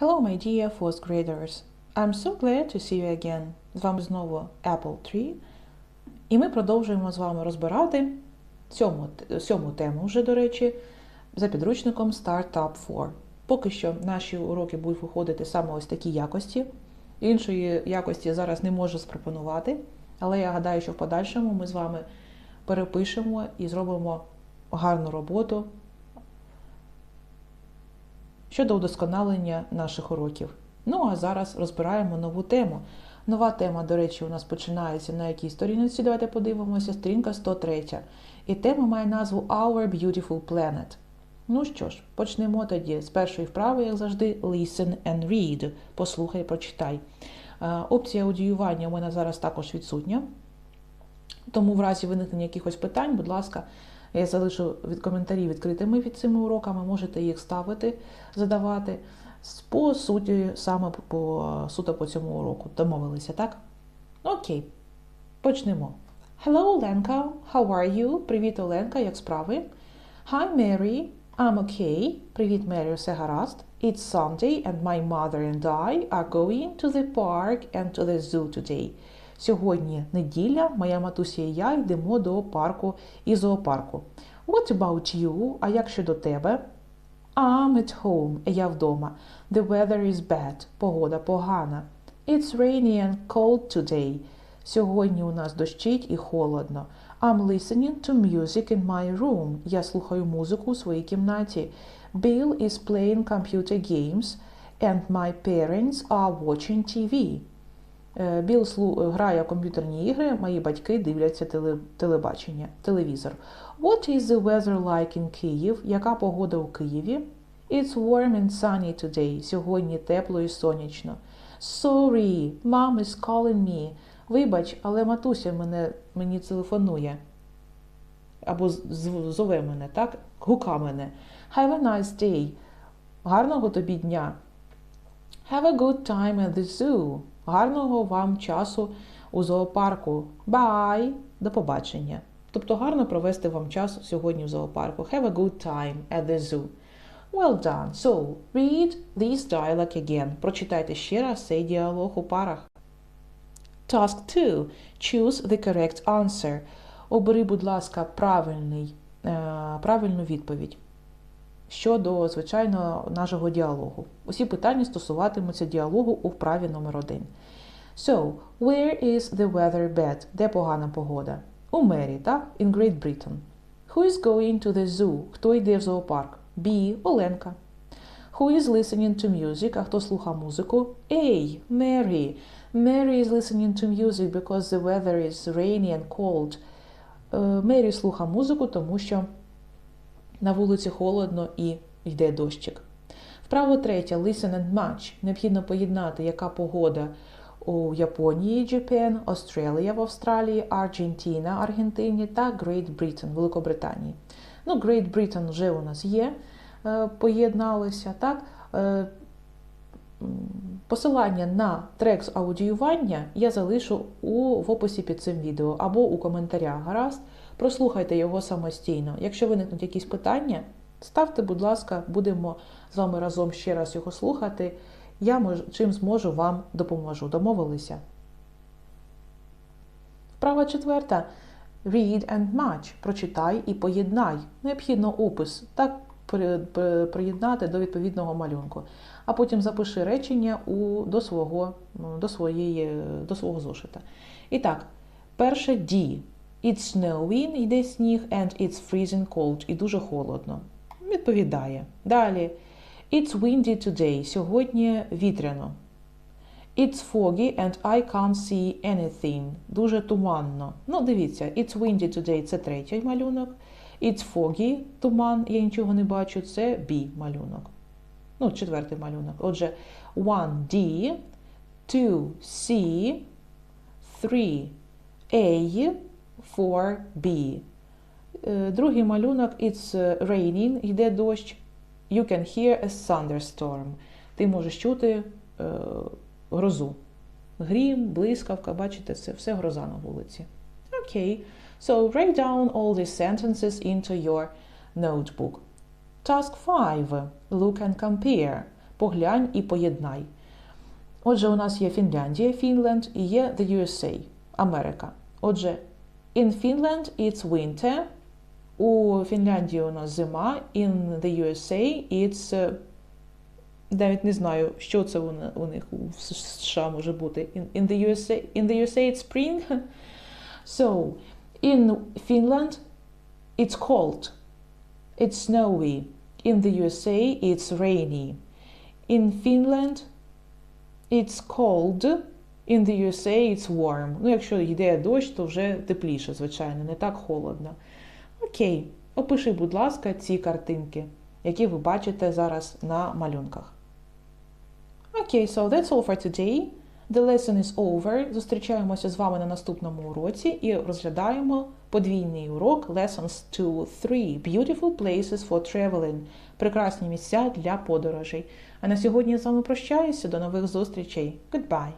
Hello, my dear fourth graders. I'm so glad to see you again. З вами знову Apple 3. І ми продовжуємо з вами розбирати сьому, сьому тему вже, до речі, за підручником Startup 4. Поки що наші уроки будуть виходити саме ось такі якості. Іншої якості я зараз не можу спропонувати, але я гадаю, що в подальшому ми з вами перепишемо і зробимо гарну роботу щодо удосконалення наших уроків. Ну а зараз розбираємо нову тему. Нова тема, до речі, у нас починається на якій сторінці. Давайте подивимося, сторінка 103. І тема має назву Our Beautiful Planet. Ну що ж, почнемо тоді з першої вправи, як завжди, Listen and read. Послухай, прочитай. Опція аудіювання у мене зараз також відсутня. Тому в разі виникнення якихось питань, будь ласка, я залишу від коментарі відкритими від цими уроками, можете їх ставити, задавати по суті, саме по суто по цьому уроку. Домовилися, так? Окей, почнемо. Hello, Оленка. How are you? Привіт, Оленка, як справи? Hi, Mary. I'm okay. Привіт, Мері, все гаразд. It's Sunday and my mother and I are going to the park and to the zoo today. Сьогодні неділя, моя матуся і я йдемо до парку і зоопарку. What about you? А як щодо тебе? I'm at home. Я вдома. The weather is bad. Погода погана. It's rainy and cold today. Сьогодні у нас дощить і холодно. I'm listening to music in my room. Я слухаю музику у своїй кімнаті. Bill is playing computer games and my parents are watching TV. Біл грає в комп'ютерні ігри, мої батьки дивляться телебачення, телевізор. What is the weather like in Kyiv? Яка погода у Києві? It's warm and sunny today. Сьогодні тепло і сонячно. Sorry, mom is calling me. Вибач, але матуся мене, мені телефонує. Або зове мене, так? Гука мене. Have a nice day. Гарного тобі дня. Have a good time at the zoo. Гарного вам часу у зоопарку. Bye! До побачення. Тобто гарно провести вам час сьогодні в зоопарку. Have a good time at the zoo. Well done. So, read this dialogue again. Прочитайте ще раз цей діалог у парах. Task 2. Choose the correct answer. Обери, будь ласка, правильний, правильну відповідь щодо, звичайно, нашого діалогу. Усі питання стосуватимуться діалогу у вправі номер 1 So, where is the weather bad? Де погана погода? У Мері, так? In Great Britain. Who is going to the zoo? Хто йде в зоопарк? B. Оленка. Who is listening to music? А хто слуха музику? A. Mary. Mary is listening to music because the weather is rainy and cold. Мері слуха музику, тому що на вулиці холодно і йде дощик. Вправо третє listen and match. Необхідно поєднати, яка погода у Японії, Japan, Австралія в Австралії, Аргентина, Аргентині та Great Britain, Великобританії. Ну, Great Britain вже у нас є, поєдналися. так? Посилання на трек з аудіювання я залишу у, в описі під цим відео або у коментарях. Гаразд. Прослухайте його самостійно. Якщо виникнуть якісь питання, ставте, будь ласка, будемо з вами разом ще раз його слухати. Я мож, чим зможу вам допоможу. Домовилися. Вправа четверта. Read and match. Прочитай і поєднай. Необхідно опис так приєднати до відповідного малюнку. А потім запиши речення у, до, свого, до, своєї, до свого зошита. І так, перше D. It's snowing, йде сніг, and it's freezing cold, і дуже холодно. Відповідає. Далі. It's windy today. Сьогодні вітряно. It's foggy and I can't see anything. Дуже туманно. Ну, дивіться, it's windy today це третій малюнок. It's foggy, туман, я нічого не бачу, це B малюнок. Ну, четвертий малюнок. Отже, 1D, 2C, 3A, 4B. Другий малюнок it's raining, йде дощ. You can hear a thunderstorm. Ти можеш чути е, грозу. Грім, блискавка, бачите, це все гроза на вулиці. Окей. So write down all these sentences into your notebook. Task 5. Look and compare. поглянь і поєднай. Отже, у нас є Фінляндія, Фінленд і є the USA, Америка. Отже, in Finland it's winter. У Фінляндії у нас зима, in the USA it's е, навіть не знаю, що це у них у США може бути. In, in the USA, in the USA it's spring. So, in Finland it's cold. It's snowy. In the USA it's rainy. In Finland it's cold. In the USA it's warm. Ну, якщо йде дощ, то вже тепліше, звичайно, не так холодно. Окей, опиши, будь ласка, ці картинки, які ви бачите зараз на малюнках. Окей, so that's all for today. The lesson is over. Зустрічаємося з вами на наступному уроці і розглядаємо подвійний урок Lessons 2, 3. Beautiful places for traveling. Прекрасні місця для подорожей. А на сьогодні я з вами прощаюся. До нових зустрічей. Goodbye.